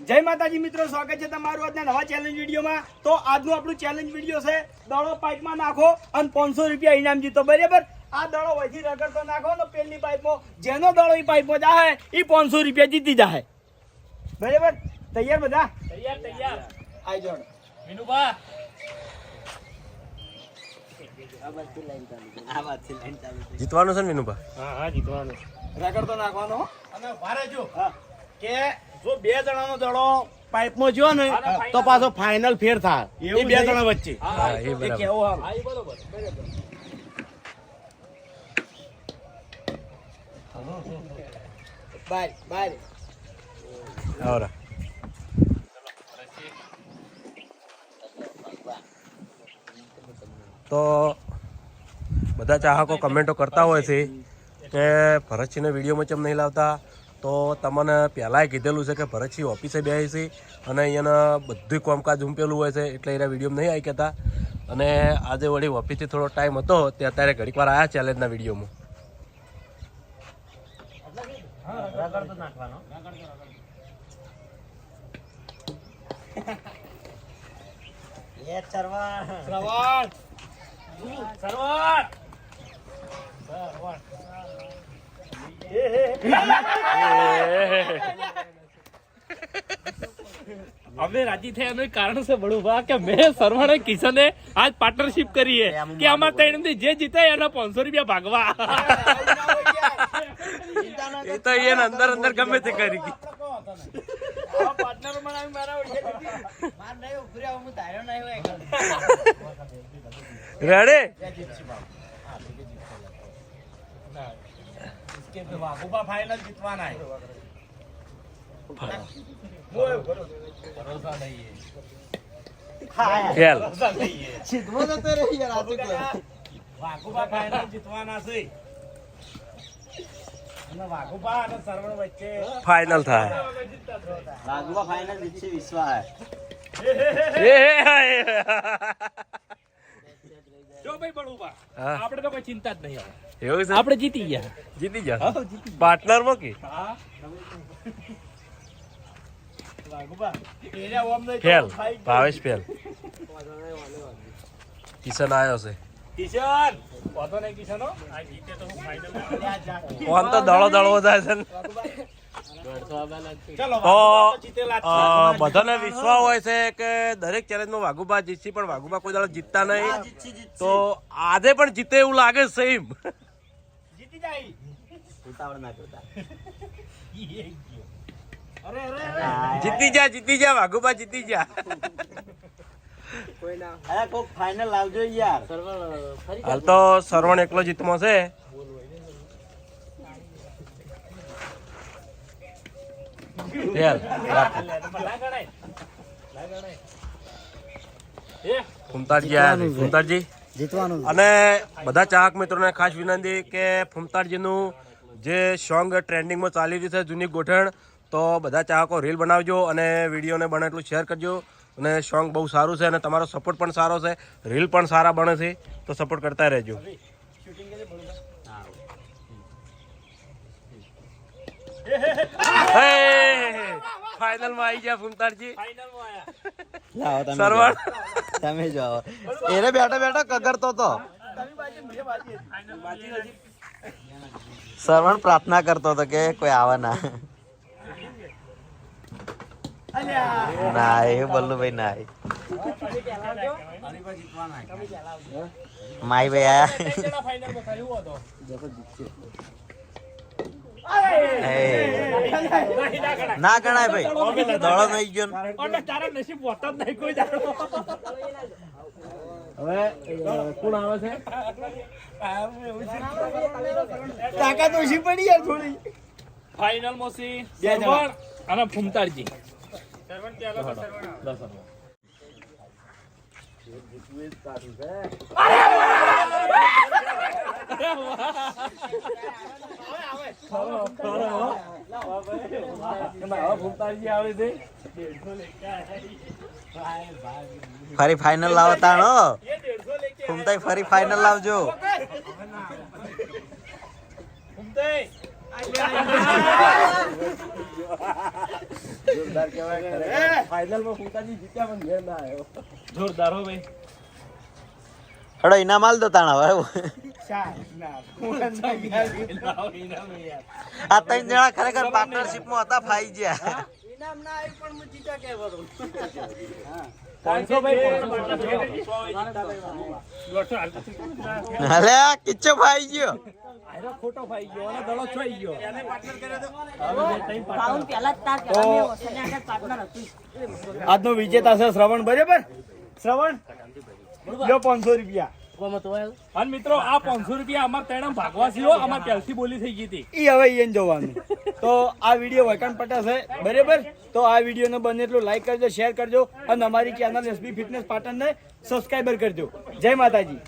જય માતાજી મિત્રો સ્વાગત છે તમારું આજના નવા ચેલેન્જ વિડીયોમાં. તો આજનું આપણું ચેલેન્જ વીડિયો છે દડો પાઇપમાં નાખો અને પાંચસો રૂપિયા ઇનામ જીતો. બરાબર? આ દડો વધી રગડતો નાખો ને પેલી પાઇપમાં જેનો દડો એ પાઇપમાં જાય એ પાંચસો રૂપિયા જીતી જાય બરાબર? તૈયાર બધા? તૈયાર તૈયાર. આઈ જોડ જીતવાનું છે ને વિનુભા? હા હા જીતવાનું રગડતો નાખવાનો અને ભારે જો હા. કે જો બે જણાનો દડો પાઇપમાં જો ને તો પાછો ફાઇનલ ફેર થાય. એ બે જણા વચ્ચે. એ કેવું બરોબર. તો બધા ચાહકો કમેન્ટો કરતા હોય છે કે ભરતસિંહને વિડીયોમાં ચમ નહીં લાવતા? તો તમને પહેલાંય કીધેલું છે કે ભરતસિંહ ઓફિસે બે છે અને અહીંયાના બધું કામકાજ ઉમપેલું હોય છે એટલે એના વિડીયોમાં નહીં આવી કહેતા. અને આજે વળી ઓફિસથી થોડો ટાઈમ હતો, તે અત્યારે ઘડીક વાર આવ્યા ચેલેન્જના વિડીયોમાં. શ્રવણ સરવણ અમે રાજી થયા એનું કારણ છે બળુભા કે મેં સરવણે કિશને આજ પાર્ટનરશિપ કરીએ કે આમાં ત્રણ જે જીતે એના પાંચસો રૂપિયા ભાગવા. એ તો એને અંદર અંદર ગમે તે કરી ગઈ. રેડી વાઘુબા ફાઇનલ જીતવાના ખેલ વાઘુબા ફાઇનલ જીતવાના છે. અને વાઘુબા અને સરવણ વચ્ચે ફાઇનલ થાય. વાઘુબા ફાઇનલ જીતશે વિશ્વાસ એ જો ભાઈ બળુભા આપણે તો કોઈ ચિંતા જ નહીં હવે. એવું છે? આપણે જીતી ગયા. જીતી ગયા? પાર્ટનરમાં કે? હા. ફેલ. ભાવેશ ફેલ. કિશન આવ્યો છે. કિશન! વાંધો નહીં કિશન ફોન તો દળો દળવો જાય છે તો. બધાને વિશ્વાસ હોય છે કે દરેક ચેલેન્જમાં વાઘુબા જીતશે પણ વાઘુબા કોઈ દાડો જીતતા નહીં. તો આજે પણ જીતે એવું લાગે સેમ જીતી જાય. ઉતાવળ ના કરતા. અરે અરે જીતી જા જીતી જા વાઘુબા જીતી જા. અરે કોક ફાઇનલ આવજો યાર. હાલ તો સરવણ એકલો જીતમો છે. ફેલ ફૂમતાજી છે. ફૂમતાડજી? જીતવાનું અને બધા ચાહક મિત્રોને ખાસ વિનંતી કે ફૂમતાડજીનું જે સોંગ ટ્રેન્ડિંગમાં ચાલી રહ્યું છે જૂની ગોઠણ તો બધા ચાહકો રીલ બનાવજો અને વિડીયોને બને એટલું શેર કરજો. અને સોંગ બહુ સારું છે અને તમારો સપોર્ટ પણ સારો છે રીલ પણ સારા બને છે તો સપોર્ટ કરતા રહેજો. ફાઇનલમાં આવી ગયા ફાઇનલમાં લાવો તમે સરવણ. તમે જાઓ. એને બેઠા બેઠા કગરતો તો. સરવણ પ્રાર્થના કરતો હતો કે કોઈ આવે ના. ના એ બલ્લુભાઈ ના માય ભાઈ આયા. ના ગણાય ભાઈ દડો નહીં ગયો અને તારા નસીબ હોતા જ નહીં કોઈ દાડો હવે કોણ આવે છે તાકાત ઓછી પડી યાર થોડી ફાઇનલમાં સી બે જણા. સરવણ અને ફૂમતાડજી સરવણ સરવણ ફરી ફાઇનલ લાવો તાણો ફૂમતાઈ ફરી ફાઇનલ લાવજો. જોરદાર કેવાય ફાઇનલમાં ફૂલતાજી જોરદાર હો ભાઈ. હડો ઇનામ માલ દો તાણા હવે ના. ઇનામ. આ ત્રણ જણા ખરેખર પાર્ટનરશિપમાં હતા, ફાઈ ગયા પાંચસો ભાઈ પાંચસો અલે, આ કિચ્ચો ફાઈ ગયો આયરો ખોટો ફાઈ ગયો પાર્ટનર હતું આજનો વિજેતા છે શ્રવણ, બરાબર શ્રવણ લો પાંચસો રૂપિયા. અને મિત્રો આ પાંચસો રૂપિયા અમાર તેણે ભાગવાસીઓ અમાર પહેલથી બોલી થઈ ગઈ હતી. ઈ હવે ઈયન જોવાનું. તો આ વીડિયો વૈકાંત પટા છે બરાબર? તો આ વિડીયોને બને એટલું લાઈક કરજો શેર કરજો અને અમારી ચેનલ એસબી ફિટનેસ પાટણને સબસ્ક્રાઈબર કરજો. જય માતાજી.